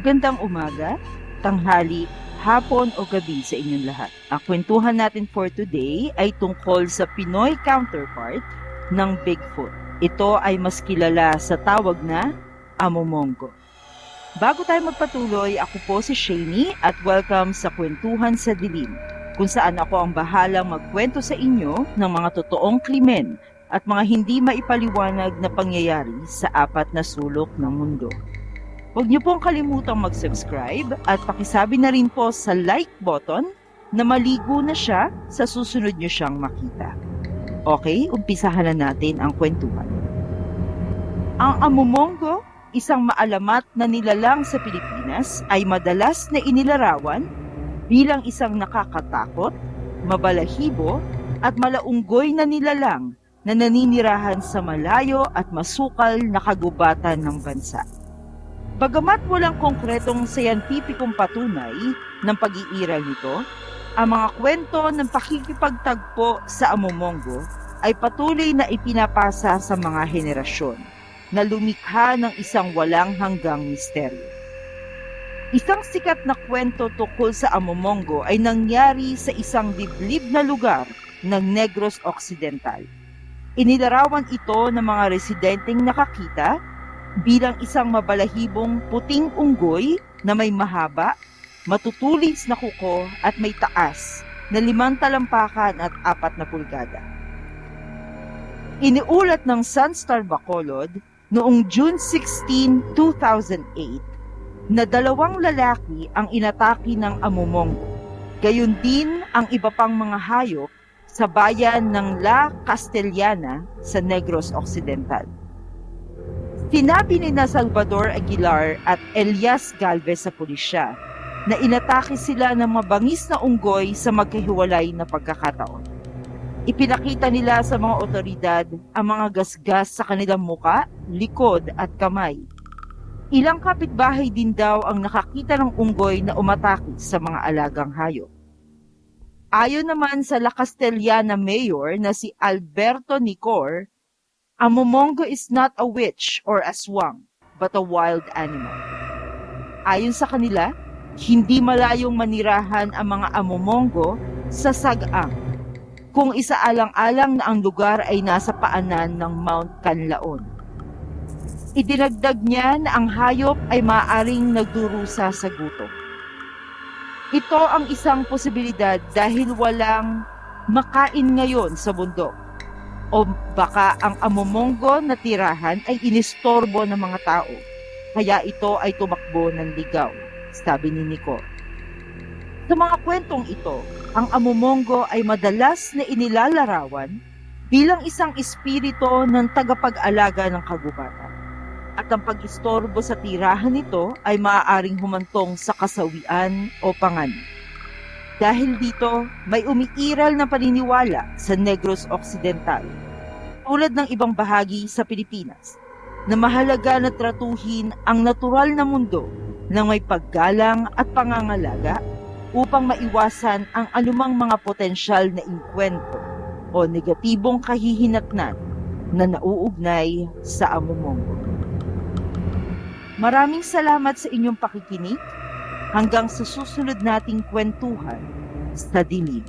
Magandang umaga, tanghali, hapon o gabi sa inyong lahat. Ang kwentuhan natin for today ay tungkol sa Pinoy counterpart ng Bigfoot. Ito ay mas kilala sa tawag na Amomongo. Bago tayo magpatuloy, ako po si Shani at welcome sa Kwentuhan sa Dilim, kung saan ako ang bahalang magkwento sa inyo ng mga totoong krimen at mga hindi maipaliwanag na pangyayari sa apat na sulok ng mundo. Huwag niyo pong kalimutang mag-subscribe at pakisabi na rin po sa like button na maligo na siya sa susunod niyo siyang makita. Okay, umpisahan na natin ang kwentuhan. Ang Amumongo, isang maalamat na nilalang sa Pilipinas, ay madalas na inilarawan bilang isang nakakatakot, mabalahibo at malaunggoy na nilalang na naninirahan sa malayo at masukal na kagubatan ng bansa. Bagamat walang konkretong scientificong patunay ng pag-iiral nito, ang mga kwento ng pakikipagtagpo sa Amomongo ay patuloy na ipinapasa sa mga henerasyon na lumikha ng isang walang hanggang misteryo. Isang sikat na kwento tungkol sa Amomongo ay nangyari sa isang liblib na lugar ng Negros Occidental. Inilarawan ito ng mga residenteng nakakita bilang isang mabalahibong puting unggoy na may mahaba, matutulis na kuko at may taas na limang talampakan at apat na pulgada. Iniulat ng Sunstar Bacolod noong June 16, 2008 na dalawang lalaki ang inatake ng Amumongo. Gayon din ang iba pang mga hayop sa bayan ng La Castellana sa Negros Occidental. Sinabi ni na Salvador Aguilar at Elias Galvez sa pulisya na inatake sila ng mabangis na unggoy sa magkahiwalay na pagkakataon. Ipinakita nila sa mga otoridad ang mga gasgas sa kanilang muka, likod at kamay. Ilang kapitbahay din daw ang nakakita ng unggoy na umatake sa mga alagang hayop. Ayon naman sa La Castellana mayor na si Alberto Nicor, a momongo is not a witch or aswang, but a wild animal. Ayon sa kanila, hindi malayong manirahan ang mga amomongo sa Sagaang, kung isaalang-alang na ang lugar ay nasa paanan ng Mount Canlaon. Idinagdag niya na ang hayop ay maaring nagdurusa sa gutom. Ito ang isang posibilidad dahil walang makain ngayon sa bundok. O baka ang amomongo na tirahan ay inistorbo ng mga tao. Kaya ito ay tumakbo ng ligaw, sabi ni Nico. Sa mga kwentong ito, ang amomongo ay madalas na inilalarawan bilang isang espirito ng tagapag-alaga ng kagubatan. At ang pag-istorbo sa tirahan nito ay maaaring humantong sa kasawian o pangan. Dahil dito, may umiiral na paniniwala sa Negros Occidental, tulad ng ibang bahagi sa Pilipinas, na mahalaga na tratuhin ang natural na mundo ng may paggalang at pangangalaga upang maiwasan ang anumang mga potensyal na inkwento o negatibong kahihinatnan na nauugnay sa amumongo. Maraming salamat sa inyong pakikinig hanggang sa susunod nating kwentuhan sa dilim.